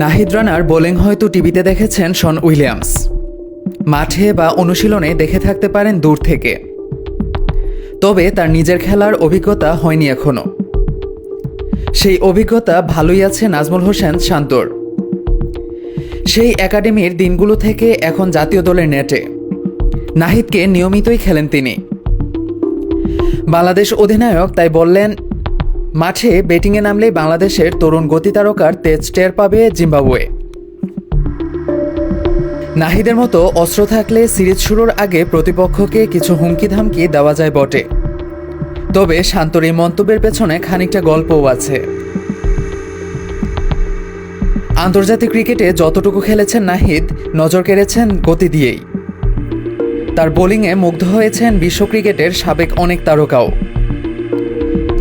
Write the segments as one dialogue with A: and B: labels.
A: নাহিদ রানার bowling হয়তো টিভিতে দেখেছেন শন উইলিয়ামস। মাঠে বা অনুশীলনে দেখে থাকতে পারেন দূর থেকে। তবে তার নিজের খেলার অভিজ্ঞতা হয়নি এখনও। সেই অভিজ্ঞতা ভালোই আছে নাজমুল হোসেন শান্তর। সেই একাডেমির দিনগুলো থেকে এখন জাতীয় দলের নেটে। নাহিদকে নিয়মিতই খেলেন তিনি। বাংলাদেশ অধিনায়ক তাই বললেন মাঠে ব্যাটিংয়ে নামলে বাংলাদেশের তরুণ গতি তারকার তেজ টের পাবে জিম্বাবুয়ে। নাহিদের মতো অস্ত্র থাকলে সিরিজ শুরুর আগে প্রতিপক্ষকে কিছু হুমকি ধামকি দেওয়া যায় বটে। তবে শান্তর এই মন্তব্যের পেছনে খানিকটা গল্পও আছে। আন্তর্জাতিক ক্রিকেটে যতটুকু খেলেছেন নাহিদ, নজর কেড়েছেন গতি দিয়েই। তার বোলিংয়ে মুগ্ধ হয়েছেন বিশ্ব ক্রিকেটের সাবেক অনেক তারকাও।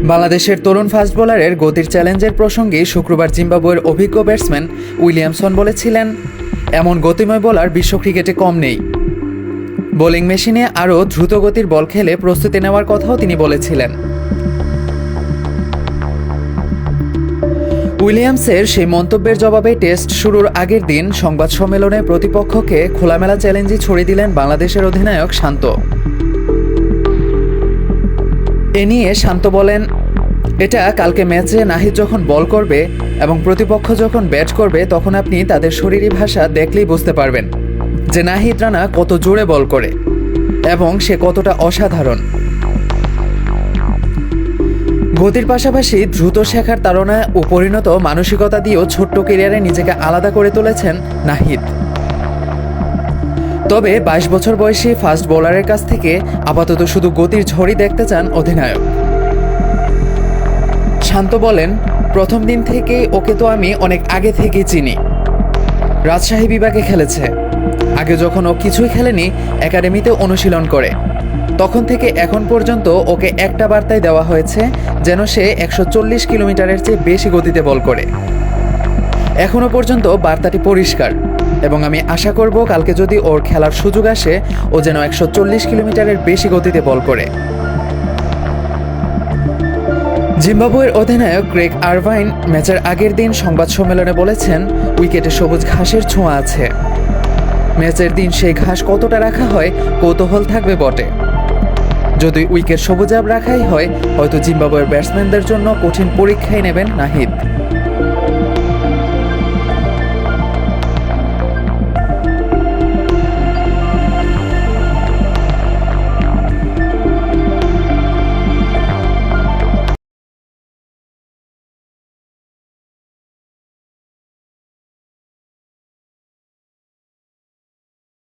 A: বাংলাদেশের তরুণ ফাস্ট বোলারের গতির চ্যালেঞ্জের প্রসঙ্গে শুক্রবার জিম্বাবুয়ের অভিজ্ঞ ব্যাটসম্যান উইলিয়ামসন বলেছিলেন, এমন গতিময় বোলার বিশ্ব ক্রিকেটে কম নেই। বোলিং মেশিনে আরও দ্রুত গতির বল খেলে প্রস্তুতি নেওয়ার কথাও তিনি বলেছিলেন। উইলিয়ামসের সেই মন্তব্যের জবাবে টেস্ট শুরুর আগের দিন সংবাদ সম্মেলনে প্রতিপক্ষকে খোলামেলা চ্যালেঞ্জই ছড়িয়ে দিলেন বাংলাদেশের অধিনায়ক শান্ত। এ নিয়ে শান্ত বলেন এটা কালকে ম্যাচে নাহিদ যখন বল করবে এবং প্রতিপক্ষ যখন ব্যাট করবে, তখন আপনি তাদের শরীরী ভাষা দেখলেই বুঝতে পারবেন যে নাহিদ রানা কত জোরে বল করে এবং সে কতটা অসাধারণ। গতির পাশাপাশি দ্রুত শেখার তাড়না ও পরিণত মানসিকতা দিয়েও ছোট্ট কেরিয়ারে নিজেকে আলাদা করে তুলেছেন নাহিদ। তবে বাইশ বছর বয়সী ফাস্ট বোলারের কাছ থেকে আপাতত শুধু গতির ঝড়ই দেখতে চান অধিনায়ক। শান্ত বলেন, প্রথম দিন থেকে ওকে তো আমি অনেক আগে থেকেই চিনি। রাজশাহী বিভাগে খেলেছে। আগে যখন ও কিছুই খেলেনি, একাডেমিতে অনুশীলন করে। তখন থেকে এখন পর্যন্ত ওকে একটা বার্তায় দেওয়া হয়েছে, যেন সে একশো চল্লিশ কিলোমিটারের চেয়ে বেশি গতিতে বল করে। এখনও পর্যন্ত বার্তাটি পরিষ্কার এবং আমি আশা করব কালকে যদি ওর খেলার সুযোগ আসে, ও যেন একশো চল্লিশ কিলোমিটারের বেশি গতিতে বল করে। জিম্বাবুয়ের অধিনায়ক গ্রেগ আরভাইন ম্যাচের আগের দিন সংবাদ সম্মেলনে বলেছেন, উইকেটে সবুজ ঘাসের ছোঁয়া আছে। ম্যাচের দিন সেই ঘাস কতটা রাখা হয়, কৌতূহল থাকবে বটে। যদি উইকেট সবুজাব রাখাই হয়, হয়তো জিম্বাবুয়ের ব্যাটসম্যানদের জন্য কঠিন পরীক্ষাই নেবেন নাহিদ।